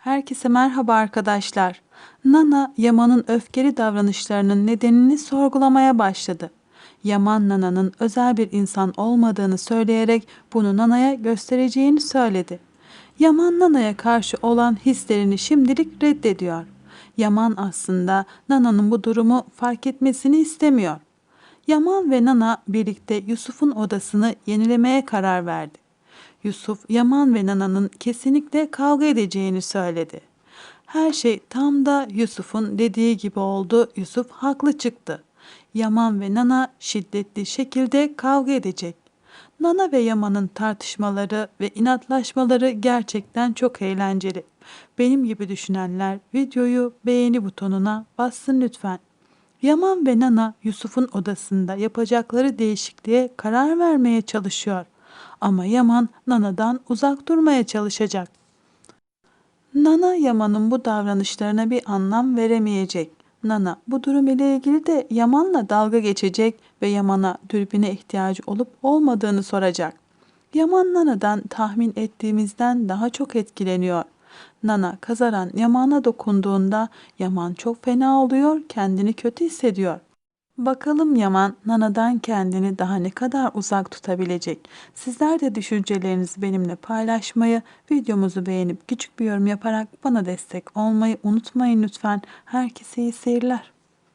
Herkese merhaba arkadaşlar. Nana, Yaman'ın öfkeli davranışlarının nedenini sorgulamaya başladı. Yaman Nana'nın özel bir insan olmadığını söyleyerek bunu Nana'ya göstereceğini söyledi. Yaman Nana'ya karşı olan hislerini şimdilik reddediyor. Yaman aslında Nana'nın bu durumu fark etmesini istemiyor. Yaman ve Nana birlikte Yusuf'un odasını yenilemeye karar verdi. Yusuf, Yaman ve Nana'nın kesinlikle kavga edeceğini söyledi. Her şey tam da Yusuf'un dediği gibi oldu. Yusuf haklı çıktı. Yaman ve Nana şiddetli şekilde kavga edecek. Nana ve Yaman'ın tartışmaları ve inatlaşmaları gerçekten çok eğlenceli. Benim gibi düşünenler videoyu beğeni butonuna bassın lütfen. Yaman ve Nana Yusuf'un odasında yapacakları değişikliğe karar vermeye çalışıyor. Ama Yaman Nana'dan uzak durmaya çalışacak. Nana Yaman'ın bu davranışlarına bir anlam veremeyecek. Nana bu durum ile ilgili de Yaman'la dalga geçecek ve Yaman'a dürbüne ihtiyacı olup olmadığını soracak. Yaman Nana'dan tahmin ettiğimizden daha çok etkileniyor. Nana kazaran Yaman'a dokunduğunda Yaman çok fena oluyor, kendini kötü hissediyor. Bakalım Yaman Nana'dan kendini daha ne kadar uzak tutabilecek? Sizler de düşüncelerinizi benimle paylaşmayı, videomuzu beğenip küçük bir yorum yaparak bana destek olmayı unutmayın lütfen. Herkese iyi seyirler.